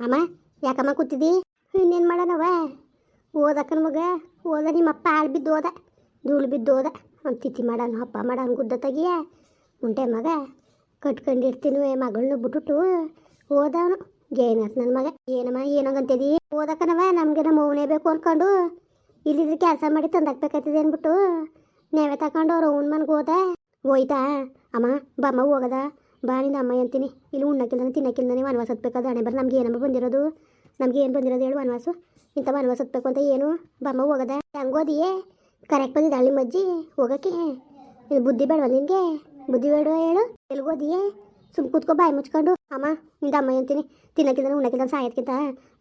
ಅಮ್ಮ, ಯಾಕಮ್ಮ ಕೂತಿದ್ದಿ ಇನ್ನೇನು ಮಾಡೋಣವ? ಓದಕ್ಕನ ಮಗ, ಓದ, ನಿಮ್ಮಪ್ಪ ಆಳು ಬಿದ್ದು ಹೋದ ಧೂಳು ಬಿದ್ದು ಹೋದ ಅವ್ನು ತಿಥಿ ಮಾಡೋಣ ಹಪ್ಪ ಮಾಡೋಣ ಗುದ್ದ ತೆಗಿಯ. ಉಂಟೆ ಮಗ, ಕಟ್ಕೊಂಡಿರ್ತೀನಿ ಮಗಳನ್ನ ಬಿಟ್ಬಿಟ್ಟು ಓದವನು. ಗೇನತ್ ನನ್ನ ಮಗ. ಏನಮ್ಮ, ಏನಂಗಂತಿದಿ? ಓದಕ್ಕನವ, ನಮಗೆ ನಮ್ಮ ಅವನೇ ಬೇಕು ಅನ್ಕೊಂಡು ಇಲ್ಲಿದ್ರೆ ಕೆಲಸ ಮಾಡಿ ತಂದಾಕ್ಬೇಕಾಗ್ತದೆ ಅಂದ್ಬಿಟ್ಟು ನೇವೆ ತಗೊಂಡು ಅವ್ರು ಅವ್ನ ಮನೆಗೆ ಹೋದ. ಹೋಯ್ತಾ? ಅಮ್ಮ ಬಮ್ಮ ಹೋಗದ? ಬಾ ನಿಂದ ಅಮ್ಮ ಅಂತೀನಿ. ಇಲ್ಲಿ ಉಣ್ಣಕ್ಕಿಲ್ದಾನೆ ತಿನ್ನಕ್ಕಿಲ್ದಾನೆ ವನವಾಸ ಹತ್ಬೇಕಾದ ಹಣೆ ಬರ ನಮ್ಗೆ ಏನಮ್ಮ ಬಂದಿರೋದು? ನಮ್ಗೆ ಏನು ಬಂದಿರೋದು ಹೇಳು ವನವಾಸು. ಇಂಥ ವನವಾಸ ಹತ್ಬೇಕು ಅಂತ ಏನು? ಬಮ್ಮ ಹೋಗದ? ಹೆಂಗೋದಿಯೇ ಕರೆಕ್ಟ್ ಬಂದಿದ್ದ ಹಳ್ಳಿ ಮಜ್ಜಿ ಹೋಗಕ್ಕೆ? ಇದು ಬುದ್ಧಿ ಬೇಡವ ನಿನಗೆ? ಬುದ್ಧಿ ಬೇಡವ ಹೇಳು? ಎಲ್ಗೋದಿಯೇ ಸುಮ್ ಕೂತ್ಕೊ ಬಾಯಿ ಮುಚ್ಕೊಂಡು. ಅಮ್ಮ, ನಿಂದ ಅಮ್ಮ ಅಂತೀನಿ. ತಿನ್ನಕ್ಕಿದ್ದಾನೆ ಉಣ್ಣಕ್ಕಿದ್ದಾನೆ ಸಾಯೋದಕ್ಕಿಂತ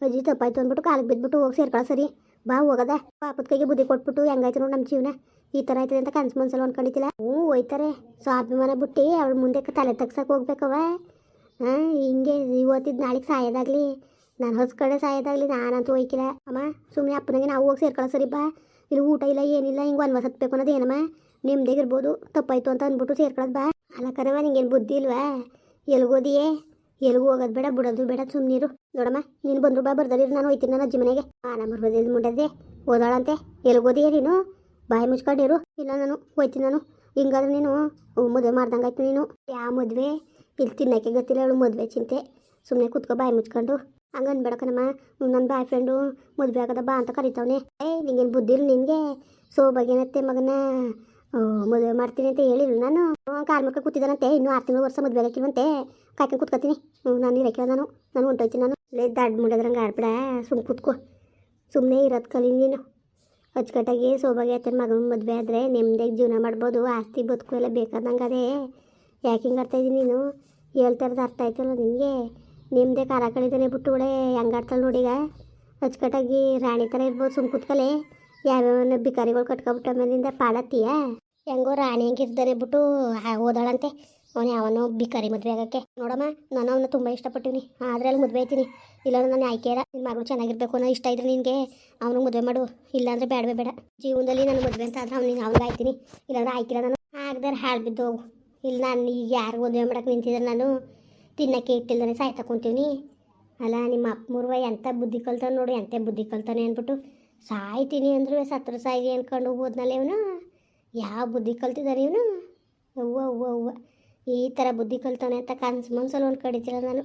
ಅಜ್ಜಿ ತಪ್ಪಾಯ್ತು ಅಂದ್ಬಿಟ್ಟು ಕಾಲಿಗೆ ಬಿದ್ದುಬಿಟ್ಟು ಹೋಗಿ ಸೇರ್ಕೊಳ್ಳೋ ಸರಿ. ಬಾ ಹೋಗದ. ಪಾಪದ ಕೈಗೆ ಬುದ್ಧಿ ಕೊಟ್ಬಿಟ್ಟು ಹೆಂಗಾಯ್ತು ನೋಡಿ ನಮ್ಮ ಜೀವನ? ಈ ಥರ ಆಯ್ತದೆ ಅಂತ ಕನ್ಸು ಮನ್ಸಲ್ಲಿ ಅನ್ಕೊಂಡಿದ್ದಿಲ್ಲ ಹ್ಞೂ, ಹೋಯ್ತಾರೆ. ಸ್ವಾಭಿಮಾನ ಬಿಟ್ಟು ಅವ್ರ ಮುಂದೆ ತಲೆ ತಗ್ಸಕ್ಕೆ ಹೋಗ್ಬೇಕವ ಹಾಂ, ಹಿಂಗೆ ಇವತ್ತಿದ್ದು ನಾಳೆಗೆ ಸಾಯೋದಾಗ್ಲಿ. ನಾನು ಹೊಸ ಕಡೆ ಸಾಯೋದಾಗ್ಲಿ, ನಾನಂತೂ ಹೋಯ್ಕಿಲ್ಲ. ಅಮ್ಮ ಸುಮ್ಮನೆ ಅಪ್ಪನಿಗೆ ನಾವು ಹೋಗಿ ಸೇರ್ಕೊಳ್ಳೋ ಸರಿ ಬಾ. ಇಲ್ಲಿ ಊಟ ಇಲ್ಲ, ಏನಿಲ್ಲ, ಹಿಂಗೆ ಒಂದು ಹತ್ಬೇಕು ಅನ್ನೋದು ಏನಮ್ಮ? ನಿಮ್ದೇಗಿರ್ಬೋದು ತಪ್ಪಾಯ್ತು ಅಂತ ಅಂದ್ಬಿಟ್ಟು ಸೇರ್ಕೊಳ್ಳೋದು ಬಾ. ಅಲ್ಲ ಕರವ, ನಿಂಗೇನು ಬುದ್ಧಿ ಇಲ್ವಾ? ಎಲ್ಗೋದಿಯೇ? ಎಲ್ಗೂ ಹೋಗೋದು ಬೇಡ, ಬಿಡೋದು ಬೇಡ ಸುಮ್ಮನಿರು ನೋಡಮ್ಮ, ನೀನು ಬಂದ್ರು ಬಾ ಬರ್ದಲ್ಲಿರು ನಾನು ಹೋಯ್ತೀನಿ ನನ್ನ ಅಜ್ಜಿ ಮನೆಗೆ. ಆ, ನಮ್ಮ ಬದಿದ್ದು ಮುಂಡದೆ ಓದಾಳಂತೆ. ಎಲ್ಗೋದಿಯೇ ನೀನು? ಬಾಯಿ ಮುಚ್ಕೊಂಡಿರು ಇಲ್ಲ ನಾನು, ಹೋಯ್ತೀನಿ ನಾನು. ಹಿಂಗಾದ್ರೆ ನೀನು ಮದುವೆ ಮಾಡ್ದಂಗಾಯ್ತು ನೀನು. ಯಾವ ಮದುವೆ? ಇಲ್ಲಿ ತಿನ್ನಕ್ಕೆ ಗೊತ್ತಿಲ್ಲ ಅವಳು ಮದುವೆ ಚಿಂತೆ. ಸುಮ್ಮನೆ ಕೂತ್ಕೊ, ಬಾಯಿ ಮುಚ್ಕೊಂಡು. ಹಂಗೆ ಅನ್ಬೇಡಕನಮ್ಮ ನನ್ನ ಬಾಯ್ ಫ್ರೆಂಡು ಮದುವೆ ಆಗದ ಬಾ ಅಂತ ಕರಿತಾವನೆ. ಏ ನಿಂಗೇನು ಬುದ್ಧಿ ನಿನಗೆ ನಿನಗೆ? ಸೋಬಾಗೇನತ್ತೆ ಮಗನ? ಮದುವೆ ಮಾಡ್ತೀನಿ ಅಂತ ಹೇಳಿಲ್ಲ ನಾನು ಕಾರ್ಮಿಕ ಕೂತಿದ್ದಾನಂತೆ. ಇನ್ನೂ ಆರು ತಿಂಗಳು ವರ್ಷ ಮದುವೆ ಆಗಿಲ್ವಂತೆ. ಕಾಯ್ಕೊಂಡು ಕೂತ್ಕೊತೀನಿ ನಾನು ಇರಕ್ಕೆ ನಾನು. ನಾನು ಹೊಂಟೋಯ್ತೀನಿ ನಾನು. ಲೇ ದಡ್ ಮುಂಡದ್ರಂಗೆ ಆಡ್ಬೇಡ. ಸುಮ್ಮನೆ ಕೂತ್ಕೋ. ಸುಮ್ಮನೆ ಇರೋದು ಕಲಿ ನೀನು. ಅಚ್ಚುಕಟ್ಟಾಗಿ ಸೋಬಾಗಿ ಅತ್ತನ ಮಗನ ಮದುವೆ ಆದರೆ. ನೆಮ್ಮದಿಯಾಗಿ ಜೀವನ ಮಾಡ್ಬೋದು. ಆಸ್ತಿ, ಬದುಕು ಎಲ್ಲ ಬೇಕಾದಂಗೆ ಅದೇ. ಯಾಕೆ ಹಿಂಗೆ ಆಡ್ತಾ ಇದ್ದೀನಿ ನೀನು? ಹೇಳ್ತಾರದು ಅರ್ಥ ಆಯ್ತಲ್ಲ ನಿನಗೆ? ನಿಮ್ಮದೇ ಕಾಲ ಕಳಿದಾನೆ ಬಿಟ್ಟು ಕೂಡ ಹೆಂಗೆ ಆಡ್ತಾಳೆ ನೋಡೀಗ ಅಚ್ಚುಕಟ್ಟಾಗಿ ರಾಣಿ ಥರ ಇರ್ಬೋದು. ಸುಮ್ ಕೂತ್ಕಲೆ. ಯಾವ್ಯಾವ ಬಿಕಾರಿಗಳು ಕಟ್ಕೊಬಿಟ್ಟ ಮೇಲಿಂದ ಪಾಡತ್ತೀಯ ಹೆಂಗೋ ರಾಣಿ ಹೆಂಗಿರ್ದಾನೆ ಬಿಟ್ಟು ಓದಾಳಂತೆ ಅವನು ಯಾವನೋ ಬಿಕಾರಿ ಮದುವೆ ಆಗಕ್ಕೆ. ನೋಡಮ್ಮ, ನಾನು ಅವನ್ನ ತುಂಬ ಇಷ್ಟಪಟ್ಟಿನಿ ಆದರೆ ಅಲ್ಲಿ ಮದುವೆ ಆಯ್ತೀನಿ. ಇಲ್ಲಾಂದ್ರೆ ನಾನು ಆಯ್ಕೆ ಇಲ್ಲ ನಿನ್ನ ಮಗಳು ಚೆನ್ನಾಗಿರ್ಬೇಕು ಅನ್ನೋ ಇಷ್ಟ ಇದ್ರೆ ನಿನಗೆ ಅವನಿಗೆ ಮದುವೆ ಮಾಡು. ಇಲ್ಲಾಂದ್ರೆ ಬೇಡವೇ ಬೇಡ. ಜೀವನದಲ್ಲಿ ನಾನು ಮದುವೆ ಅಂತ ಆದ್ರೆ ಅವ್ನಿಗೆ ಅವ್ನಿಗೆ ಆಯ್ತೀನಿ. ಇಲ್ಲಾಂದ್ರೆ ಆಯ್ಕಿಲ್ಲ ನಾನು. ಆಗದಾರೆ ಹಾಳು ಬಿದ್ದು ಹೋಗು. ಇಲ್ಲಿ ನಾನು ಈಗ ಯಾರು ಮದುವೆ ಮಾಡಕ್ಕೆ ನಿಂತಿದ್ರೆ ನಾನು ತಿನ್ನಕ್ಕೆ ಇಟ್ಟಿಲ್ಲದೇ ಸಾಯ್ ತಗೊಂತೀವಿ ಅಲ್ಲ, ನಿಮ್ಮ ಅಪ್ಪ ಮೂರ್ವ ಎಂಥ ಬುದ್ಧಿ ಕಲ್ತಾನೆ ನೋಡು ಎಂಥ ಬುದ್ಧಿ ಕಲ್ತಾನೆ ಅಂದ್ಬಿಟ್ಟು ಸಾಯ್ತೀನಿ ಅಂದ್ರೂ ಸತ್ರ ಸಾಯಿ ಅಂದ್ಕೊಂಡು ಹೋದ್ನಲ್ಲ ಇವನು? ಯಾವ ಬುದ್ಧಿ ಕಲ್ತಿದ್ದಾನೆ ಇವನು? ಅವ್ವ ಅವ್ವ ಅವ್ವ. ಈ ಥರ ಬುದ್ಧಿ ಕಲ್ತಾನೆ ಅಂತ ಕನ್ಸು ಮನ್ಸಲ್ಲಿ ಒಂದು ಕಡಿತಿಲ್ಲ ನಾನು.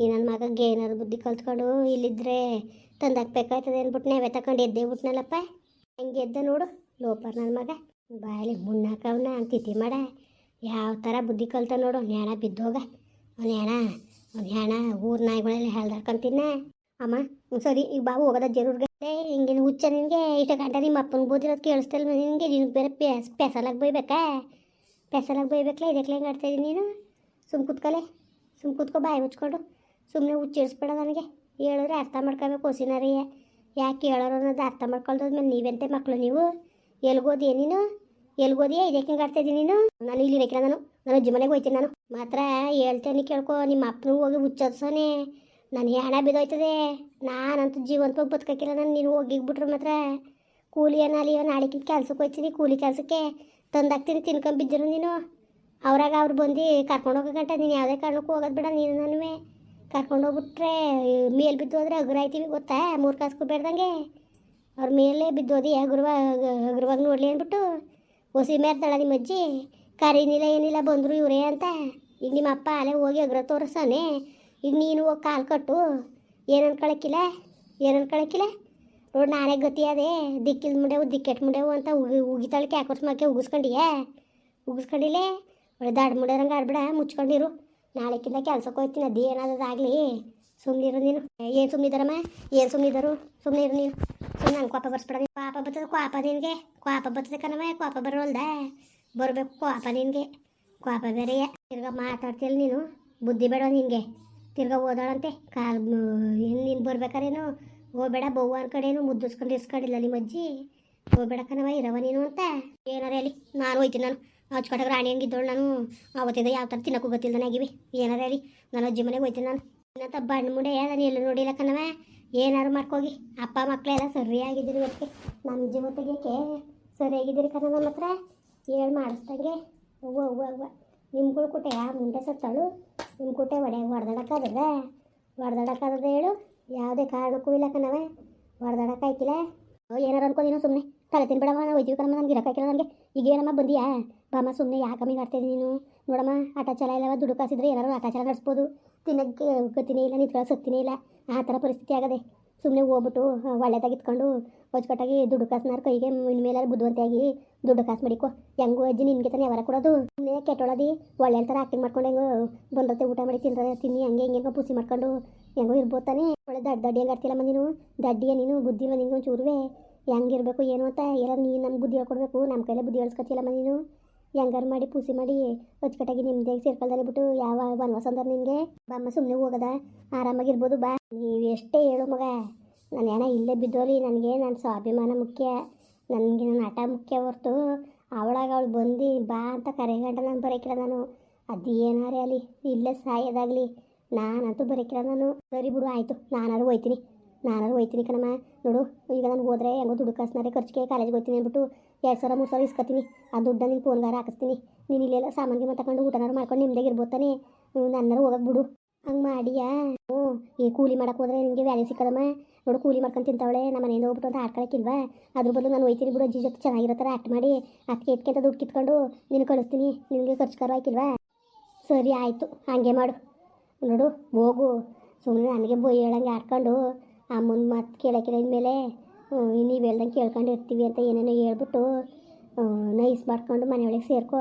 ಈ ನನ್ನ ಮಗಗೆ ಏನಾದ್ರು ಬುದ್ಧಿ ಕಲ್ತ್ಕೊಂಡು ಇಲ್ಲಿದ್ರೆ ತಂದಾಕ್ಬೇಕಾಯ್ತದೆ ಅಂದ್ಬಿಟ್ಟು ನಾವೇ ತಗೊಂಡು ಎದ್ದೇ ಬಿಟ್ನಲ್ಲಪ್ಪ. ಹೆಂಗೆ ಎದ್ದ ನೋಡು ಲೋಪರ್ ನನ್ನ ಮಗ. ಬಾಯಲ್ಲಿ ಮುಣ್ಣಾಕವನ್ನ ತಿಥಿ ಮಾಡ. ಯಾವ ಥರ ಬುದ್ಧಿ ಕಲ್ತ ನೋಡು ನ್ಯಾಣ ಬಿದ್ದೋಗ. ಅವ್ನು ಹೆಣ ಅವ್ನು ಹೆಣ ಊರ ನಾಯಿಗಳಲ್ಲಿ ಹೇಳ್ದಾಡ್ಕೊಂತಿನ್ನ ಅಮ್ಮ ಸರಿ, ಈಗ ಬಾಬು ಹೋಗೋದ ಜರೂರ್ಗೆ. ಹಿಂಗೆ ಹುಚ್ಚ ನಿನಗೆ, ಇಷ್ಟ ಗಂಟೆ ನಿಮ್ಮ ಅಪ್ಪನ ಬೋದಿರೋದು ಕೇಳಿಸ್ತಲ್ಲ ನಿನಗೆ? ನಿನಗೆ ಬೇರೆ ಪೆಸ್ ಪೆಸಲಾಗಿ ಬೈಬೇಕಾ? ಪೆಸಲಾಗಿ ಬೈಬೇಕಲ್ಲ ಇದಕ್ಕೆ ಹೆಂಗೆ ಆಡ್ತಾ ಇದ್ದೀನಿ ನೀನು? ಸುಮ್ ಕೂತ್ಕೊಲೆ, ಸುಮ್ ಕೂತ್ಕೊ, ಬಾಯಿ ಮುಚ್ಕೊಂಡು. ಸುಮ್ಮನೆ ಹುಚ್ಚಿಡಿಸ್ಬೇಡ ನನಗೆ. ಹೇಳಿದ್ರೆ ಅರ್ಥ ಮಾಡ್ಕೋಬೇಕು ಹೊಸಿನಾರಿಯ ಯಾಕೆ ಹೇಳೋರು ಅನ್ನೋದು ಅರ್ಥ ಮಾಡ್ಕೊಳ್ದಾದ್ಮೇಲೆ ನೀವೆಂತೆ ಮಕ್ಕಳು ನೀವು? ಎಲ್ಗೋದಿಯ ನೀನು? ಎಲ್ಗೋದಿಯ? ಇದಕ್ಕೆ ಹೆಂಗೆ ಆಡ್ತಾ ಇದ್ದೀನಿ ನೀನು? ನಾನು ಇಲ್ಲಿ ಇರಕ್ಕಿಲ್ಲ ನಾನು. ನಾನು ಅಜ್ಜಿ ಮನೆಗೆ ಹೋಯ್ತೀನಿ ನಾನು. ಮಾತ್ರ ಹೇಳ್ತೇನೆ ಕೇಳ್ಕೊ, ನಿಮ್ಮ ಅಪ್ಪನೂ ಹೋಗಿ ಹುಚ್ಚೋದ್ಸೋನೆ ನಾನು ಹೆಣ ಬಿದ್ದೋಯ್ತದೆ. ನಾನಂತೂ ಜೀವಂತವಾಗಿ ಬದುಕಕ್ಕಿಲ್ಲ ನಾನು, ನೀನು ಹೋಗಿಗ್ಬಿಟ್ರೆ ಮಾತ್ರ. ಕೂಲಿ ಏನಾಲಿ ನಾಳೆಕಿಂತ ಕೆಲ್ಸಕ್ಕೆ ಹೋಯ್ತೀನಿ, ಕೂಲಿ ಕೆಲಸಕ್ಕೆ. ತಂದಾಕ್ತೀನಿ, ತಿನ್ಕೊಂಡು ಬಿದ್ದಿರು ನೀನು. ಅವ್ರಾಗ ಅವ್ರು ಬಂದು ಕರ್ಕೊಂಡು ಗಂಟ, ನೀನು ಯಾವುದೇ ಕಾರಣಕ್ಕೂ ಹೋಗೋದು ಬೇಡ, ನೀನು ನಾನು ಕರ್ಕೊಂಡು ಹೋಗ್ಬಿಟ್ರೆ, ಮೇಲೆ ಬಿದ್ದು ಹೋದ್ರೆ ಹಗುರಾಯ್ತೀವಿ ಗೊತ್ತಾ? ಮೂರು ಕಾಸು ಬೇಡ್ದಂಗೆ ಅವ್ರ ಮೇಲೆ ಬಿದ್ದೋದಿ ಹಗುರವ ಹಗುರವಾಗಿ ನೋಡಲಿ ಅಂದ್ಬಿಟ್ಟು. ಹೊಸಿ ಮೇರ್ತಾಳ ನಿಮ್ಮ ಅಜ್ಜಿ. ಕರೀನಿಲ್ಲ ಏನಿಲ್ಲ ಬಂದರು ಇವರೇ ಅಂತ. ಈಗ ನಿಮ್ಮ ಅಪ್ಪ ಅಲ್ಲೇ ಹೋಗಿ ಅಗ್ರ ತೋರಿಸಾನೆ. ಈಗ ನೀನು ಹೋಗಿ ಕಾಲು ಕಟ್ಟು. ಏನು ಅನ್ಕೊಳಕ್ಕಿಲ್ಲ ಏನು ಅನ್ಕೊಳಕ್ಕಿಲ್ಲ ನೋಡಿ ನಾನೇ ಗತಿ ಅದೇ ದಿಕ್ಕಿಲ್ ಮುಂಡೆವು ದಿಕ್ಕೆಟ್ ಮುಂಡೆವು ಅಂತ ಉಗಿ ಉಗಿತಾಳಕ್ಕೆ ಯಾಕೋಸ್ಮಕ್ಕೆ ಉಗಿಸ್ಕೊಂಡಿಯೇ? ಉಗಿಸ್ಕೊಂಡಿಲ್ಲೇ? ಒಳ್ಳೆ ದಾಡ್ ಮುಂಡೆರಂಗೆ ಆಡ್ಬೇಡ, ಮುಚ್ಕೊಂಡಿರು. ನಾಳೆಕ್ಕಿಂತ ಕೆಲ್ಸಕ್ಕೆ ಹೋಗ್ತೀನಿ, ಅದು ಆಗಲಿ. ಸುಮ್ಮನಿರು ನೀನು. ಏನು ಸುಮ್ಮಿದಾರಮ್ಮ ಏನು ಸುಮ್ಮಿದಾರು ಸುಮ್ಮನೆ ಇರು ನೀನು. ಸುಮ್ಮನೆ ನಂಗೆ ಕೋಪ ಬರ್ಸ್ಬೇಡ ನೀನು. ಪಾಪ ಬರ್ತದೆ ಕೋಪ ನಿನಗೆ. ಕೋಪ ಬರ್ತದೆ ಕಣಮ್ಮ ಕೋಪ ಬರೋಲ್ದ? ಬರಬೇಕು ಕೋಪ ನಿನಗೆ. ಕೋಪ ಬೇರೆಯ. ತಿರ್ಗ ಮಾತಾಡ್ತಿಲ್ಲ ನೀನು. ಬುದ್ಧಿ ಬೇಡ ನಿನಗೆ. ತಿರ್ಗಾ ಓದಾಳಂತೆ ಕಾಲ್ ನೀನು ಬರ್ಬೇಕಾರೇನು? ಹೋಗ್ಬೇಡ ಬವ್ವ ಅನ್ಕಡೇನು ಮುದ್ದಿಸ್ಕೊಂಡು ಇಸ್ಕೊಂಡಿಲ್ಲ ನಿಮ್ಮ ಅಜ್ಜಿ. ಹೋಗ್ಬೇಡ ಕಣವ ಇರವ ನೀನು ಅಂತ. ಏನಾರ ಹೇಳಿ, ನಾನು ಹೋಯ್ತೀನಿ ನಾನು. ಹಚ್ಕೊಟ್ಟಾಗ ರಾಣಿ ಹಂಗಿದ್ದೋಳು ನಾನು. ಅವತ್ತಿಂದ ಯಾವ ಥರ ತಿನ್ನಕ್ಕೂ ಗೊತ್ತಿಲ್ಲ ಆಗಿವಿ ಏನಾರ ಹೇಳಿ, ನಾನು ಅಜ್ಜಿ ಮನೆಗೆ ಹೋಯ್ತೀನಿ ನಾನು. ಇನ್ನಂತ ಬಣ್ಣ ಮುಂಡೆ, ನಾನು ಎಲ್ಲೂ ನೋಡಿಲ್ಲ ಕಣವ ಏನಾರು ಮಾಡ್ಕೋಗಿ. ಅಪ್ಪ ಮಕ್ಕಳೆಲ್ಲ ಸರಿಯಾಗಿದ್ದೀರಿ ಮತ್ತೆ ನಮ್ಮ ಜೀವ ತೆಗಿಯೋಕೆ ಸರಿಯಾಗಿದ್ದೀರಿ ಕಣ ನಮ್ಮ ಹತ್ರ. ಹೇಳಿ ಮಾಡಿಸ್ದಂಗೆ? ಅವ್ವ ಅವ್ವ ಅವ್ವ. ನಿಮ್ಗಳು ಕುಟೆ ಆ ಮುಂಡೆ ಸತ್ತಾಳು? ನಿಮ್ಮ ಕುಟೆ ಒಡೆಯಾಗ ಹೊಡೆದಾಡಕ್ಕಾದ್ರೆ ಹೊಡೆದಾಡಕ್ಕಾದ್ರೆ ಹೇಳು, ಯಾವುದೇ ಕಾರಣಕ್ಕೂ ಇಲ್ಲ ಕಣವ ಹೊಡೆದಾಡಕ್ಕಾಯ್ಕಿಲ್ಲ ಏನಾರು ಅನ್ಕೋದಿನೋ ಸುಮ್ಮನೆ ತಲೆ ತಿನ್ಬೇಡವ ನಾವು ಹೋಯ್ತೀವಿ ಕಣಮ್ಮ, ನಮ್ಗೆ ಇರೋಕ್ಕಾಗಿಲ್ಲ ನನಗೆ ಈಗ ಏನಮ್ಮ ಬಂದಿಯಾ? ಬಾಮ್ಮ ಸುಮ್ಮನೆ ಯಾಕಮ್ಮಿ ಆಡ್ತಾಯಿದ್ದೀನಿ ನೀನು? ನೋಡಮ್ಮ, ಆಟ ಚಲ ಇಲ್ಲವ? ದುಡ್ಡು ಕಾಸಿದ್ರೆ ಏನಾರು ಆಟ ಚಲ ನಡೆಸ್ಬೋದು. ತಿನ್ನಕ್ಕೆ ಗತಿನೇ ಇಲ್ಲ ನಿಂತ್ಕೊಳ್ಳೋ ಶಕ್ತಿನೇ ಇಲ್ಲ. ಆ ಥರ ಪರಿಸ್ಥಿತಿ ಆಗದೆ. ಸುಮ್ಮನೆ ಹೋಗ್ಬಿಟ್ಟು ಒಳ್ಳೆದಾಗಿ ಇತ್ಕೊಂಡು ಹೊಚ್ಕಟ್ಟಾಗಿ ದುಡ್ಡು ಕಾಸ್ನಾರ ಕೈಗೆ ಮೇಲೆ ಬುದ್ಧಿವಂತೆಯಾಗಿ ದುಡ್ಡು ಕಾಸು ಮಾಡಿಕೊ. ಹೆಂಗು ಅಜ್ಜಿ ನಿನಗೆ ತಾನೇ ವ್ಯವಹಾರ ಕೊಡೋದು. ಸುಮ್ಮನೆ ಕೆಟ್ಟೊಳದಿ ಒಳ್ಳೆ ಥರ ಆ್ಯಕ್ಟಿಂಗ್ ಮಾಡ್ಕೊಂಡು ಹೆಂಗೋ ಬಂದತ್ತೆ ಊಟ ಮಾಡಿ ತಿಂದ್ರೆ ತಿನ್ನಿ, ಹಂಗೆ ಹಿಂಗೆ ಪುಸಿ ಮಾಡ್ಕೊಂಡು ಹೆಂಗೋ ಇರ್ಬೋದು ತಾನೇ. ಒಳ್ಳೆ ದಡ್ಡ ದಡ್ಡಿ ಹೆಂಗೆ ಆಡ್ತಿಲ್ಲಮ್ಮ ನೀನು? ದಡ್ಡಿಯ ನೀನು, ಬುದ್ಧಿ ಇಲ್ಲ ನಿಂಗೆ ಒಂಚೂರುವೆ? ಹೆಂಗಿರ್ಬೇಕು, ಏನು ಅಂತ? ಎಲ್ಲ ನೀನು ನಮ್ಗೆ ಬುದ್ಧಿ ಹೇಳ್ಕೊಡ್ಬೇಕು ನಮ್ಮ ಕೈಲೇ ಬುದ್ಧಿ ಹೇಳ್ಸ್ಕೊತಿಲ್ಲಮ್ಮ ನೀನು? ಹೆಂಗಾರು ಮಾಡಿ ಪೂಸಿ ಮಾಡಿ ಅಚ್ಚುಕಟ್ಟಾಗಿ ನಿಮ್ಮದೇ ಸೇರ್ಕೊಳ್ದಲ್ಲಿ ಬಿಟ್ಟು ಯಾವ ವನವಾಸ ಅಂದ್ರೆ ನಿನಗೆ? ಬಮ್ಮ ಸುಮ್ಮನೆ ಹೋಗದ? ಆರಾಮಾಗಿರ್ಬೋದು, ಬಾ. ನೀವು ಎಷ್ಟೇ ಹೇಳು ಮಗ. ನಾನು ಏನ ಇಲ್ಲೇ ಬಿದ್ದೋರಿ ನನಗೆ ನನ್ನ ಸ್ವಾಭಿಮಾನ ಮುಖ್ಯ. ನನಗೆ ನನ್ನ ಆಟ ಮುಖ್ಯ ಹೊರ್ತು ಅವಳಾಗ ಅವಳು ಬಂದು, ಬಾ ಅಂತ ಕರೆಗಂಡ ನಾನು ಬರೋಕಿಲ್ಲ ನಾನು. ಅದು ಏನಾರೇ ಅಲ್ಲಿ ಇಲ್ಲೇ ಸಾಯೋದಾಗಲಿ. ನಾನಂತೂ ಬರೋಕಿಲ್ಲ ನಾನು. ಸರಿ ಬಿಡು, ಆಯಿತು. ನಾನಾರು ಹೋಯ್ತೀನಿ. ನಾನಾರು ಹೋಯ್ತೀನಿ ಕಣಮ್ಮ. ನೋಡು, ಈಗ ನಾನು ಹೋದ್ರೆ ಹೆಂಗೋ ದುಡ್ಡು ಕಾಸ್ನಾರೆ ಖರ್ಚಿಗೆ ಕಾಲೇಜ್ಗೆ ಹೋಗ್ತೀನಿ ಅಂದ್ಬಿಟ್ಟು ಎರಡು ಸಾವಿರ, ಮೂರು ಸಾವಿರ ಇಸ್ಕೊತೀನಿ. ಆ ದುಡ್ಡನ್ನ ನಿನ್ನ ಫೋನ್ಗಾರ ಹಾಕಿಸ್ತೀನಿ. ನೀನು ಇಲ್ಲೆಲ್ಲ ಸಾಮಾನು ಗಿಮ್ಮ ತಗೊಂಡು ಊಟನಾರು ಮಾಡ್ಕೊಂಡು ನಿಮ್ದಾಗ ಇರ್ಬೋತಾನೆ. ತಾನೇ ನನ್ನಾರು ಹೋಗಕ್ಕೆ ಬಿಡು. ಹಂಗೆ ಮಾಡಿಯಾ? ಹ್ಞೂ, ಈ ಕೂಲಿ ಮಾಡಕ್ಕೆ ಹೋದ್ರೆ ನಿನಗೆ ವ್ಯಾಲ್ಯೂ ಸಿಕ್ಕದಮ್ಮ. ನೋಡು, ಕೂಲಿ ಮಾಡ್ಕೊಂಡು ತಿಂತಾವಳೆ ನಮ್ಮ ಮನೆಯಿಂದ ಹೋಗ್ಬಿಟ್ಟು ಅಂತ ಆಡ್ಕೊಳಕ್ಕಿಲ್ವಾ ಅದ್ರ ಬದಲು ನಾನು ಹೋಯ್ತೀನಿ ಬಿಡು, ಅಜ್ಜಿ ಜೊತೆ ಚೆನ್ನಾಗಿರೋ ಥರ ಆ್ಯಕ್ಟ್ ಮಾಡಿ. ಅದಕ್ಕೆ ಎತ್ಕೆ ಅಂತ ದುಡ್ಡು ಕಿತ್ಕೊಂಡು ನೀನು ಕಳಿಸ್ತೀನಿ. ನಿನಗೆ ಖರ್ಚು ಆಯ್ಕಿಲ್ವಾ ಸರಿ ಆಯಿತು, ಹಾಗೆ ಮಾಡು. ನೋಡು, ಹೋಗು. ಸುಮ್ಮನೆ ನನಗೆ ಬೊಯ್ ಹೇಳಂಗೆ ಆಡ್ಕೊಂಡು. ಅಮ್ಮನ ಮಾತು ಕೇಳಕ್ಕಿಲ್ಲ ಇನ್ಮೇಲೆ ನೀವು ಕೇಳ್ಕೊಂಡು ಇರ್ತೀವಿ ಅಂತ ಏನೇನೋ ಹೇಳ್ಬಿಟ್ಟು ನೈಸ್ ಮಾಡ್ಕೊಂಡು ಮನೆಯೊಳಗೆ ಸೇರ್ಕೊ.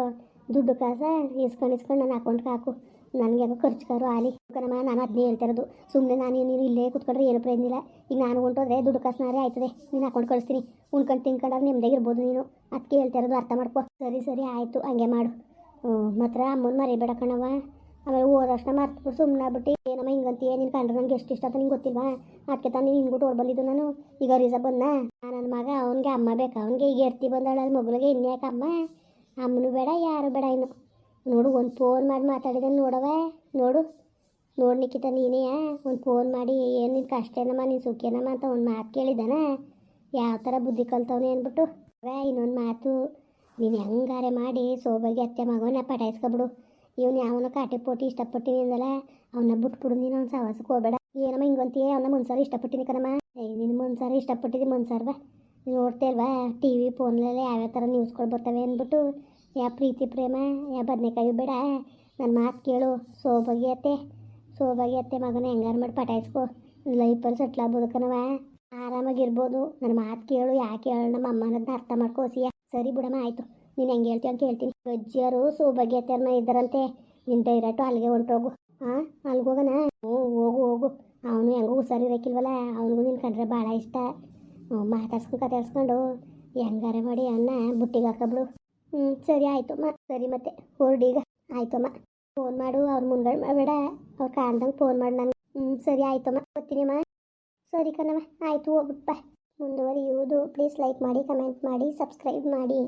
ದುಡ್ಡು ಕಾಸ ಇಸ್ಕೊಂಡು ಇಸ್ಕೊಂಡು ನನ್ನ ಅಕೌಂಟ್ಗೆ ಹಾಕು. ನನಗೆ ಯಾಕೋ ಖರ್ಚುಗಾರು ಆಲಿ ಕಣಮ್ಮ, ನಾನು ಅದನ್ನೇ ಹೇಳ್ತಾ ಇರೋದು. ಸುಮ್ಮನೆ ನಾನು ನೀನು ಇಲ್ಲೇ ಕೂತ್ಕೊಂಡ್ರೆ ಏನು ಪ್ರಯೋಜನ ಇಲ್ಲ. ಈಗ ನಾನು ಹೊಂಟೋದ್ರೆ ದುಡ್ಡು ಕಾಸನಾರೇ ಆಯ್ತದೆ. ನೀನು ಅಕೌಂಟ್ ಕಳಿಸ್ತೀನಿ. ಉಣ್ಕೊಂಡು ತಿನ್ಕೊಂಡ್ರೆ ನಿಮ್ದೇ ಇರ್ಬೋದು ನೀನು. ಅದಕ್ಕೆ ಹೇಳ್ತಾ ಇರೋದು ಅರ್ಥ ಮಾಡ್ಕೊ. ಸರಿ ಸರಿ, ಆಯಿತು. ಹಂಗೆ ಮಾಡು. ಮಾತ್ರ ಅಮ್ಮನ ಮರಿಬೇಡ ಕಣವ ಆಮೇಲೆ ಹೋದಷ್ಟು ಮರ್ತ್ಬಿಟ್ಟು ಸುಮ್ಮನೆ ಬಿಟ್ಟು ಏನಮ್ಮ ಹಿಂಗಂತೀಯ? ನಿನ್ನ ಕಂಡ್ರೆ ನಂಗೆ ಎಷ್ಟು ಇಷ್ಟ ಅಂತ ನಿಂಗೆ ಗೊತ್ತಿಲ್ವಾ? ಅದಕ್ಕೆ ತಾನು ನಿನ್ಗುಟ್ಟು ಓಡ್ ಬಂದಿದ್ದು ನಾನು. ಈಗ ರೀಸ ಬಂದ? ನನ್ನ ಮಗ, ಅವನಿಗೆ ಅಮ್ಮ ಬೇಕಾ? ಅವನಿಗೆ ಈಗ ಎರ್ತಿ ಬಂದಾಳೆ ಮಗಳಿಗೆ ಇನ್ಯಾಕೆ ಅಮ್ಮ? ಅಮ್ಮನೂ ಬೇಡ, ಯಾರು ಬೇಡ ಇನ್ನು. ನೋಡು, ಒಂದು ಫೋನ್ ಮಾಡಿ ಮಾತಾಡಿದೆ ನೋಡವ ನೋಡು. ನೋಡು ನಿಖಿತ, ನೀನೇ ಒಂದು ಫೋನ್ ಮಾಡಿ, ಏನು ನಿನ್ನ ಕಷ್ಟ ಏನಮ್ಮ? ನೀನು ಸುಖೇನಮ್ಮ ಅಂತ ಒಂದು ಮಾತು ಕೇಳಿದ್ದಾನೆ. ಯಾವ ಥರ ಬುದ್ಧಿ ಕಲ್ತವನೆ? ಅಂದ್ಬಿಟ್ಟು ಇನ್ನೊಂದು ಮಾತು. ನೀನು ಹೆಂಗಾರೆ ಮಾಡಿ, ಸೋಬಾಗಿ ಅತ್ತೆ ಮಗವನ್ನ ಪಟಾಯಿಸ್ಕೊಬಿಡು. ಇವನು ಯಾವನ ಕಾಟೆ ಪೋಟಿ ಇಷ್ಟಪಟ್ಟಿನಿ ಅಂದಲ್ಲ ಅವನ್ನ ಬಿಟ್ಬಿಡು ನೀನು ಅವ್ನ ಸವಾಸಕ್ಕೆ ಹೋಗಬೇಡ. ಏನಮ್ಮ ಹಿಂಗಂತೀಯ? ಅವನ ಮುನ್ಸಾರ ಇಷ್ಟಪಟ್ಟಿನಿ ಕಣಮ್ಮ. ಏ ನೀನು ಮುನ್ಸಾರ ಇಷ್ಟಪಟ್ಟಿದ್ದೀನಿ ಮನ್ಸಾರ್ವ. ನೀನು ನೋಡ್ತಾ ಇಲ್ವಾ ಟಿ ವಿ ಫೋನ್ಲೆಲ್ಲ ಯಾವ್ಯಾವ ಥರ ನ್ಯೂಸ್ಗಳು ಬರ್ತವೆ ಅಂದ್ಬಿಟ್ಟು, ಯಾ ಪ್ರೀತಿ ಪ್ರೇಮ, ಯಾ ಬದನೆಕಾಯಿ ಬೇಡ. ನನ್ನ ಮಾತು ಕೇಳು. ಸೋಬಾಗಿ ಅತ್ತೆ. ಮಗನ ಹೆಂಗಾರು ಮಾಡಿ ಪಟಾಯಿಸ್ಕೊ. ಲೈಫಲ್ಲಿ ಸೆಟ್ಲ್ ಆಗ್ಬೋದು ಕಣವ ಆರಾಮಾಗಿರ್ಬೋದು. ನನ್ನ ಮಾತು ಕೇಳು, ಯಾಕೆ ಹೇಳು ನಮ್ಮ ಅಮ್ಮನದನ್ನ ಅರ್ಥ ಮಾಡ್ಕೋಸಿಯ ಸರಿ ಬಿಡಮ್ಮ, ಆಯಿತು. ನೀನು ಹೆಂಗೆ ಹೇಳ್ತೀಯ ಅಂತ ಹೇಳ್ತೀನಿ. ಅಜ್ಜಿಯರು ಸೋಬಾಗಿ ಅತ್ತೆಯರ್ನ ಇದ್ದಾರಂತೆ. ನಿನ್ನ ಡೈರೆಕ್ಟು ಅಲ್ಲಿಗೆ ಹೊಂಟೋಗು. ಹಾಂ ಅಲ್ಲಿಗೆ ಹೋಗೋಣ? ಹ್ಞೂ, ಹೋಗು ಹೋಗು. ಅವನು ಹೆಂಗೂ ಹುಷಾರಿರಕ್ಕಿಲ್ವಲ್ಲ ಅವನಿಗೂ ನಿನ್ನ ಕಂಡ್ರೆ ಭಾಳ ಇಷ್ಟ. ಮಾತಾಡ್ಸ್ಕೊಂಡು ಕತಾಡ್ಸ್ಕೊಂಡು ಹೆಂಗಾರೆ ಮಾಡಿ ಅನ್ನ ಬುಟ್ಟಿಗೆ ಹಾಕಬಿಡು ಹ್ಞೂ, ಸರಿ ಆಯಿತು ಸರಿ ಮತ್ತೆ ಹೊರಡೀಗ ಆಯ್ತಮ್ಮ ಫೋನ್ ಮಾಡು, ಅವ್ರ ಮುಂದ್ಗಡೆ ಮಾಡಬೇಡ ಅವ್ರು ಕಾಣ್ದಂಗೆ ಫೋನ್ ಮಾಡಿ ನನಗೆ. ಹ್ಞೂ, ಸರಿ ಆಯ್ತಮ್ಮ ಗೊತ್ತೀನಮ್ಮ ಸರಿ ಕಣಮ್ಮ ಆಯಿತು ಹೋಗ್ಬಿಟ್ಟು ಮುಂದುವರಿಯುವುದು. ಪ್ಲೀಸ್ ಲೈಕ್ ಮಾಡಿ, ಕಮೆಂಟ್ ಮಾಡಿ, ಸಬ್ಸ್ಕ್ರೈಬ್ ಮಾಡಿ.